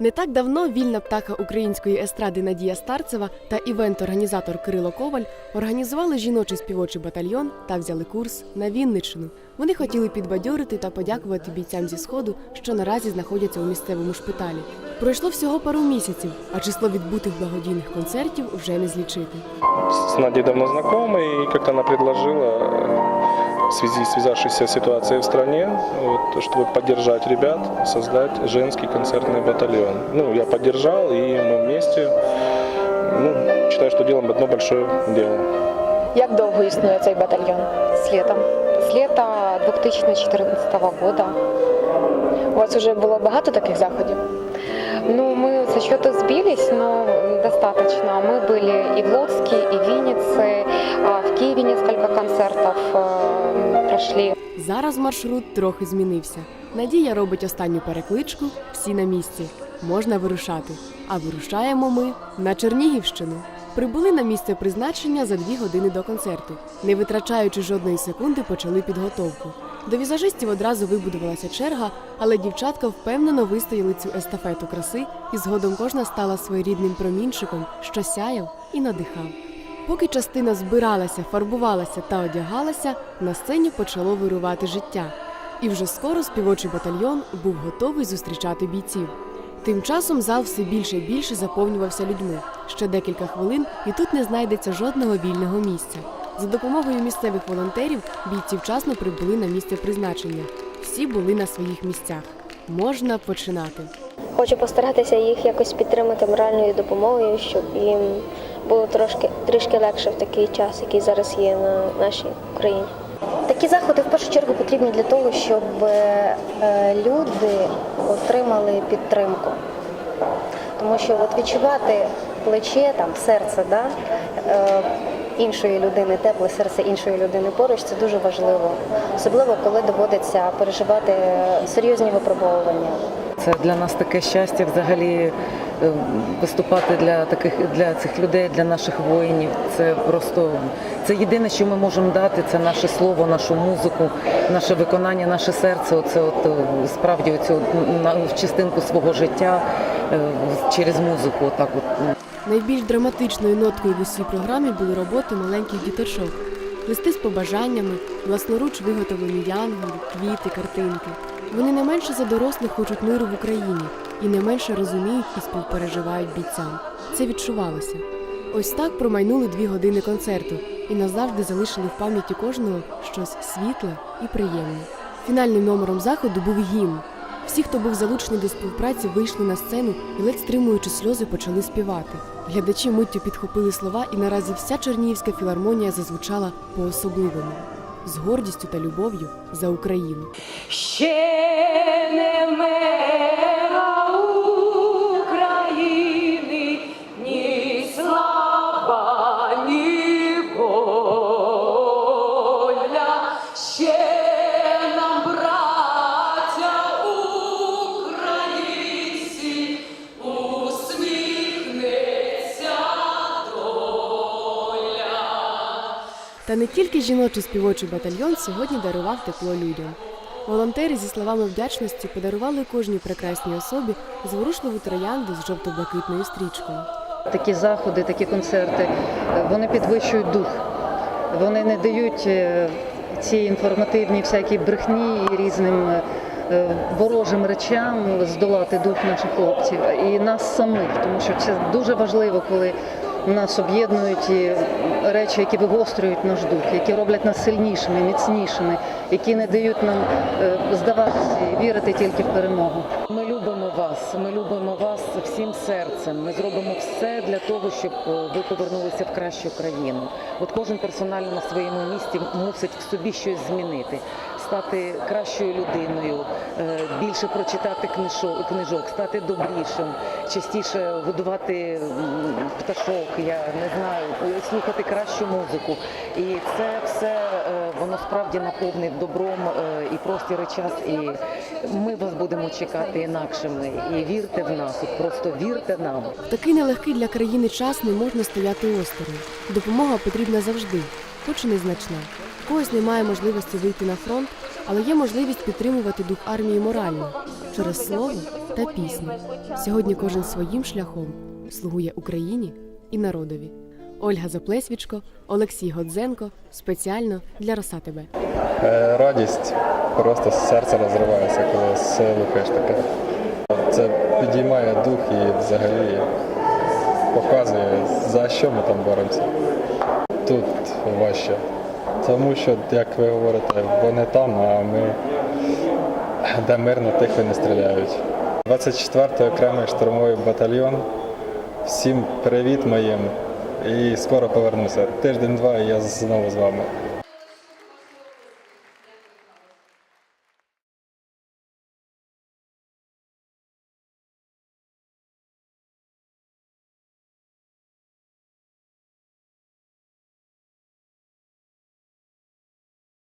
Не так давно вільна птаха української естради Надія Старцева та івент-організатор Кирило Коваль організували жіночий співочий батальйон та взяли курс на Вінниччину. Вони хотіли підбадьорити та подякувати бійцям зі сходу, що наразі знаходяться у місцевому шпиталі. Пройшло всього пару місяців, а число відбутих благодійних концертів вже не злічити. с Надей давно знакомы, и как-то она предложила э, в связи с связавшейся ситуацией в стране, вот, чтобы поддержать ребят, создать женский концертный батальон. Ну, я поддержал, и мы вместе, ну, считаю, что делаем одно большое дело. Як довго існує цей батальйон? С летом. С лета 2014 года. У вас вже було багато таких заходів? Ну, мы со счета сбились, но достаточно. Мы были и в Луцке, и в Виннице, а в Киеве несколько концертов э, прошли. Зараз маршрут трохи змінився. Надія робить останню перекличку, всі на місці. Можна вирушати. А вирушаємо ми на Чернігівщину. Прибули на місце призначення за дві години до концерту. Не витрачаючи жодної секунди, почали підготовку. До візажистів одразу вибудувалася черга, але дівчатка впевнено вистояли цю естафету краси, і згодом кожна стала своєрідним промінчиком, що сяяв і надихав. Поки частина збиралася, фарбувалася та одягалася, на сцені почало вирувати життя. І вже скоро співочий батальйон був готовий зустрічати бійців. Тим часом зал все більше і більше заповнювався людьми. Ще декілька хвилин, і тут не знайдеться жодного вільного місця. За допомогою місцевих волонтерів бійці вчасно прибули на місце призначення. Всі були на своїх місцях. Можна починати. Хочу постаратися їх якось підтримати моральною допомогою, щоб їм було трошки трішки легше в такий час, який зараз є на нашій Україні. Такі заходи в першу чергу потрібні для того, щоб е, люди отримали підтримку. Тому що от відчувати плече, там, серце да, е, іншої людини, тепле серце іншої людини поруч це дуже важливо. Особливо, коли доводиться переживати серйозні випробовування. Це для нас таке щастя взагалі е, виступати для таких для цих людей, для наших воїнів. Це просто це єдине, що ми можемо дати. Це наше слово, нашу музику, наше виконання, наше серце. Оце от е, справді оцю частинку свого життя е, через музику. Отак от Найбільш драматичною ноткою в усій програмі були роботи маленьких діточок, листи з побажаннями, власноруч виготовлені янголи, квіти, картинки. Вони не менше за дорослих хочуть миру в Україні і не менше розуміють і співпереживають бійцям. Це відчувалося. Ось так промайнули дві години концерту і назавжди залишили в пам'яті кожного щось світле і приємне. Фінальним номером заходу був гімн. Всі, хто був залучений до співпраці, вийшли на сцену і, ледь стримуючи сльози, почали співати. Глядачі миттю підхопили слова, і наразі вся Чернігівська філармонія зазвучала по-особливому з гордістю та любов'ю за Україну. Ще не Та не тільки жіночий співочий батальйон сьогодні дарував тепло людям. Волонтери зі словами вдячності подарували кожній прекрасній особі зворушливу троянду з жовто-блакитною стрічкою. Такі заходи, такі концерти, вони підвищують дух. Вони не дають е, ці інформативні всякі брехні і різним е, ворожим речам здолати дух наших хлопців і нас самих, тому що це дуже важливо, коли нас об'єднують і речі, які вигострюють наш дух, які роблять нас сильнішими, міцнішими, які не дають нам е, здаватися і вірити тільки в перемогу. Ми любимо вас. Ми любимо вас всім серцем. Ми зробимо все для того, щоб е, ви повернулися в кращу країну. От кожен персонально на своєму місці мусить в собі щось змінити, стати кращою людиною, е, більше прочитати книжок, книжок, стати добрішим, частіше годувати пташок. Я не знаю, слухати кращу музику. І це все е, воно справді наповнить добром е, і простір і час. І ми вас будемо чекати інакшими. І вірте в нас, просто вірте нам. Такий нелегкий для країни час не можна стояти осторонь. Допомога потрібна завжди, хоч і незначна. В немає можливості вийти на фронт, але є можливість підтримувати дух армії морально через слово та пісні. Сьогодні кожен своїм шляхом слугує Україні і народові. Ольга Заплесвічко, Олексій Годзенко спеціально для Роса ТБ. Е, Радість, просто серце розривається, коли слухаєш таке. Це підіймає дух і взагалі показує, за що ми там боремося. Тут важче. Тому що, як ви говорите, вони там, а ми де мирно тихо не стріляють. 24-й окремий штурмовий батальйон. Всім привіт моїм і скоро повернуся. Тиждень-два і я знову з вами.